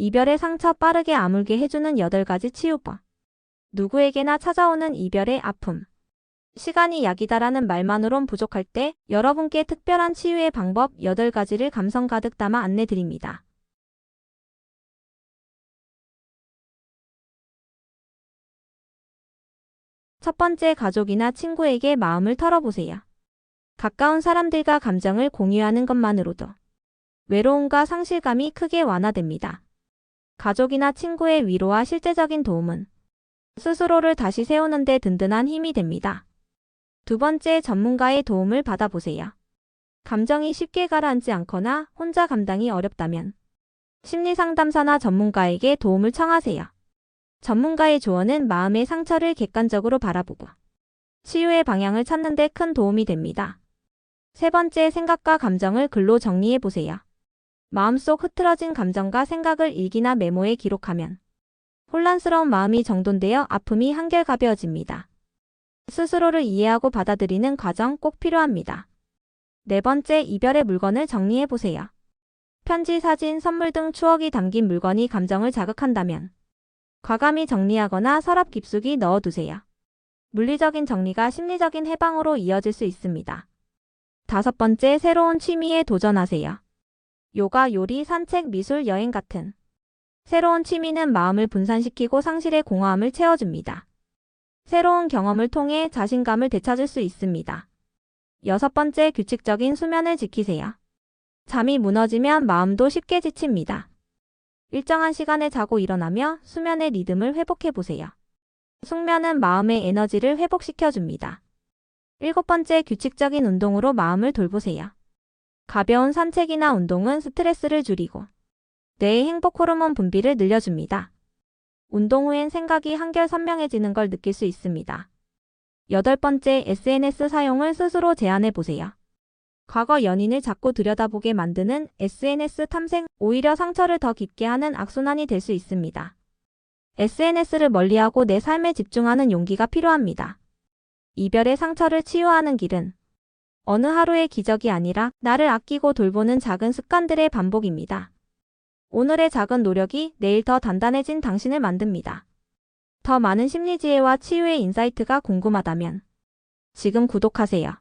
이별의 상처 빠르게 아물게 해주는 8가지 치유법. 누구에게나 찾아오는 이별의 아픔. 시간이 약이다라는 말만으론 부족할 때 여러분께 특별한 치유의 방법 8가지를 감성 가득 담아 안내 드립니다. 첫 번째 가족이나 친구에게 마음을 털어보세요. 가까운 사람들과 감정을 공유하는 것만으로도 외로움과 상실감이 크게 완화됩니다. 가족이나 친구의 위로와 실제적인 도움은 스스로를 다시 세우는 데 든든한 힘이 됩니다. 두 번째 전문가의 도움을 받아보세요. 감정이 쉽게 가라앉지 않거나 혼자 감당이 어렵다면 심리상담사나 전문가에게 도움을 청하세요. 전문가의 조언은 마음의 상처를 객관적으로 바라보고 치유의 방향을 찾는 데 큰 도움이 됩니다. 세 번째 생각과 감정을 글로 정리해 보세요. 마음속 흐트러진 감정과 생각을 일기나 메모에 기록하면 혼란스러운 마음이 정돈되어 아픔이 한결 가벼워집니다. 스스로를 이해하고 받아들이는 과정 꼭 필요합니다. 네 번째 이별의 물건을 정리해 보세요. 편지, 사진, 선물 등 추억이 담긴 물건이 감정을 자극한다면 과감히 정리하거나 서랍 깊숙이 넣어두세요. 물리적인 정리가 심리적인 해방으로 이어질 수 있습니다. 다섯 번째 새로운 취미에 도전하세요. 요가, 요리, 산책, 미술, 여행 같은 새로운 취미는 마음을 분산시키고 상실의 공허함을 채워줍니다. 새로운 경험을 통해 자신감을 되찾을 수 있습니다. 여섯 번째 규칙적인 수면을 지키세요. 잠이 무너지면 마음도 쉽게 지칩니다. 일정한 시간에 자고 일어나며 수면의 리듬을 회복해 보세요. 숙면은 마음의 에너지를 회복시켜 줍니다. 일곱 번째 규칙적인 운동으로 마음을 돌보세요. 가벼운 산책이나 운동은 스트레스를 줄이고 뇌의 행복 호르몬 분비를 늘려줍니다. 운동 후엔 생각이 한결 선명해지는 걸 느낄 수 있습니다. 여덟 번째 SNS 사용을 스스로 제한해 보세요. 과거 연인을 자꾸 들여다보게 만드는 SNS 탐색, 오히려 상처를 더 깊게 하는 악순환이 될 수 있습니다. SNS를 멀리하고 내 삶에 집중하는 용기가 필요합니다. 이별의 상처를 치유하는 길은 어느 하루의 기적이 아니라 나를 아끼고 돌보는 작은 습관들의 반복입니다. 오늘의 작은 노력이 내일 더 단단해진 당신을 만듭니다. 더 많은 심리 지혜와 치유의 인사이트가 궁금하다면 지금 구독하세요.